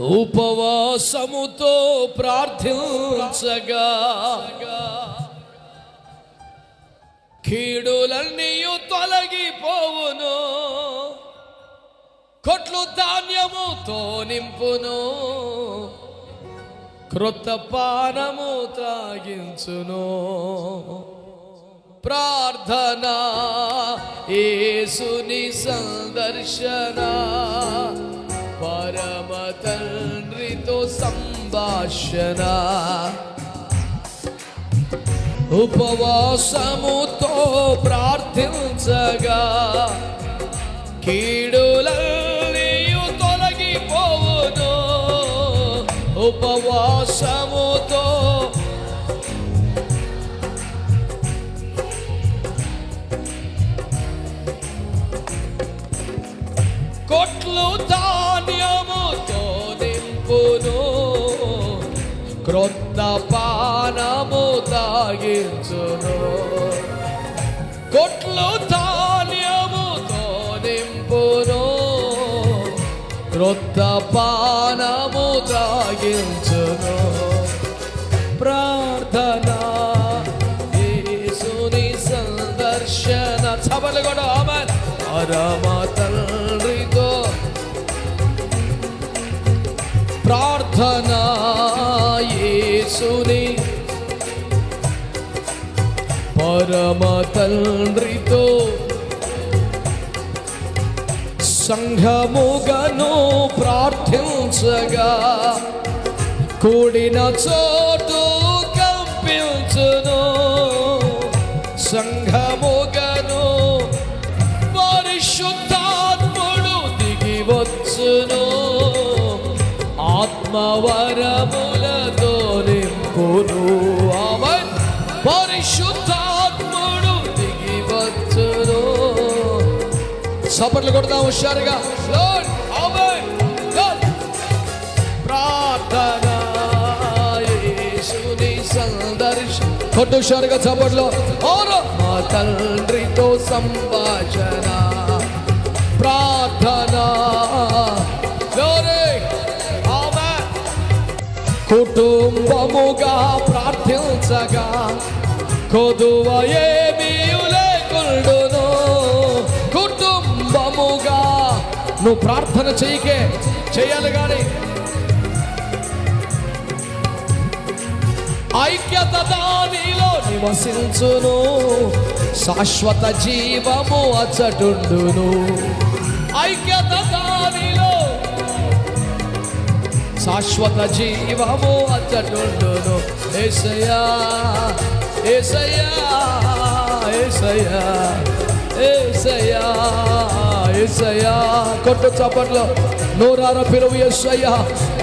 ఉపవాసముతో ప్రార్థించగా. కీడులన్నీయు తొలగిపోవును. కొట్లు ధాన్యముతో నింపును. క్రొత్త పానము తాగించును ప్రార్థనా ఏసుని సందర్శనా. తండ్రితో సంభాషణ. ఉపవాసముతో ప్రార్థించగా కీడు క్రొత్త పానము తాగించును. కొట్లు ధాన్యముతో నింపును. క్రొత్త పానము తాగించును. ప్రా యేసుని పరమ తండ్రితో సంఘముగను ప్రార్థించగా కూడిన చోటు కంపించును. సంఘ పరిశుద్ధాత్ముడు దిగి వచ్చును. సపట్లు కొడదాం హుషారుగా. ప్రార్థన సందర్శ. కొట్టు హుషారుగా చప్పట్లో. ఓరో మా తండ్రితో సంభాషణ. ప్రార్థన. కుటుంబముగా ప్రార్థించగా కొదువ ఏమీ లేకుండును. కుటుంబముగా నువ్వు ప్రార్థన చేయకే చేయాలి కానీ ఐక్యత దానిలో నివసించును. శాశ్వత జీవము అచ్చటుండును. ఐక్యత దానిలో శాశ్వత జీవము అచ్చటుండును. ఏసయా ఏసయ్యా ఏసయ్యా ఏసయ్యా ఏసయ్యా. కొట్టు చప్పట్లో నూరార పిలువు ఏసయ్యా.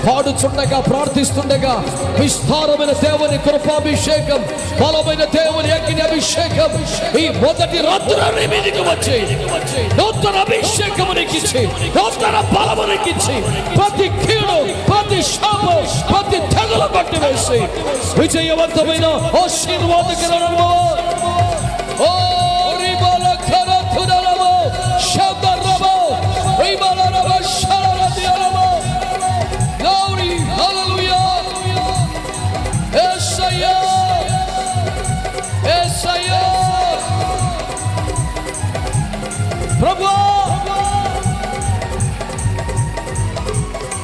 పాడుచుండగా ప్రార్థిస్తుండగా విస్తారమైన దేవుని కృపాభిషేకం బలమైన దేవుని అగ్ని అభిషేకం ఈ మొదటి రాత్రి మీదకి వచ్చి నూతన అభిషేకము నీకిచ్చి నూతన బలము నీకిచ్చి ప్రతి కీడు ప్రతి శాపం ప్రతి తెగులు విజయవంతమైన ఆశీర్వాదకరము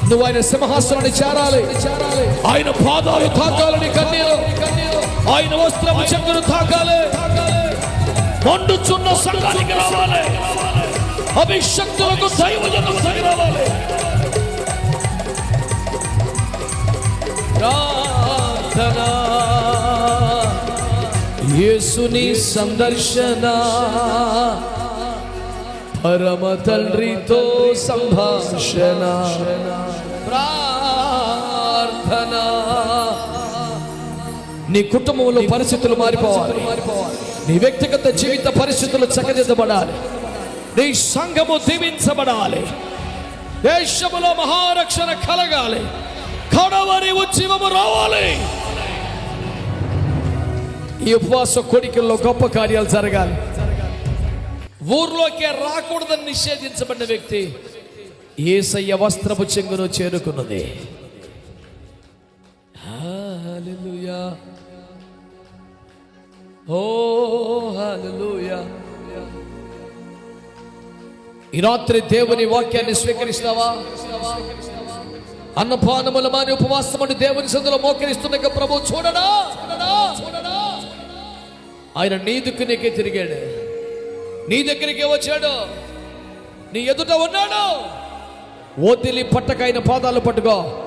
నువ్వు ఆయన సింహాసనాన్ని చేరాలి. ఆయన పాదాలు తాకాలని కన్నీరు. ఆయన వస్త్రము చెంగును తాకాలి. మండుచున్న సంఘానికి రావాలి. అభిషక్తులకు దైవజనం రావాలి ప్రార్థన. యేసుని సందర్శనా. పరమ తండ్రితో సంభాషణ ప్రార్థన నీ కుటుంబంలో పరిస్థితులు మారిపోవాలి. నీ వ్యక్తిగత జీవిత పరిస్థితులు చక్కదిద్దబడాలి. నీ సంఘము దీవించబడాలి. దేశములో మహారక్షణ కలగాలి. కడవరి ఉద్యమము రావాలి. ఈ ఉపవాస కోడికల్లో గొప్ప కార్యాలు జరగాలి. ఊర్లోకే రాకూడదని నిషేధించబడిన వ్యక్తి ఏసయ్య వస్త్రపు చెంగును చేరుకున్నది. ఈ రాత్రి దేవుని వాక్యాన్ని స్వీకరిస్తావా? అన్నపానముల మాని ఉపవాసమని దేవుని సందులో మోకరిస్తున్న ప్రభు చూడడా చూడడా ఆయన నీదుకు నీకే తిరిగాడు. నీ దగ్గరికే వచ్చాడు. నీ ఎదుట ఉన్నాడు. వదిలి పట్టక ఆయన పాదాలు పట్టుకో.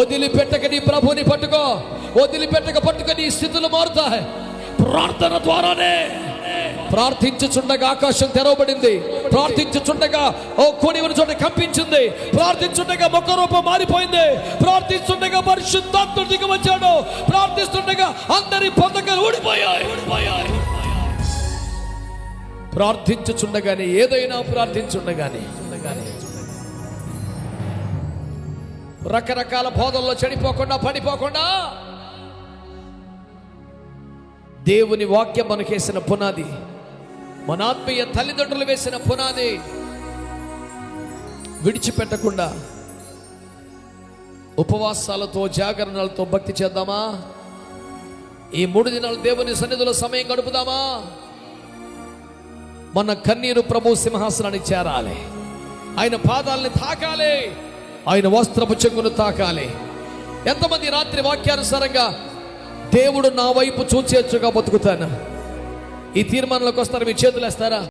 ఓదిలి పెట్టక నీ ప్రభుని పట్టుకో. వదిలి పెట్టక పట్టుక నీ స్థితులు మారుతాయి. ప్రార్థన ద్వారానే ప్రార్థించుచుండగా ఆకాశం తెరవబడింది. ప్రార్థించుచుండగా ఓ కోడి ఉన్న చోట కంపించింది. ప్రార్థించుండగా మొక్క రూపం మారిపోయింది. ప్రార్థిస్తుండగా పరిశుద్ధాత్మ దిగి వచ్చాడు. ప్రార్థిస్తుండగా అందరి ప్రార్థించుచుండగానే ఏదైనా ప్రార్థించుండగానే రకరకాల బోధల్లో చెడిపోకుండా పడిపోకుండా దేవుని వాక్యం మనకేసిన పునాది మన ఆత్మీయ తల్లిదండ్రులు వేసిన పునాది విడిచిపెట్టకుండా ఉపవాసాలతో జాగరణలతో భక్తి చేద్దామా? ఈ మూడు దినాలు దేవుని సన్నిధిలో సమయం గడుపుదామా? మన కన్నీరు ప్రభు సింహాసనాన్ని చేరాలి. ఆయన పాదాలని తాకాలి. ఆయన వస్త్రపు చెంగును తాకాలి. ఎంతమంది రాత్రి వాక్యానుసారంగా దేవుడు నా వైపు చూచేచ్చుగా బతుకుతాను. ఈ తీర్మానంలోకి వస్తారు? మీ చేతులు వేస్తారా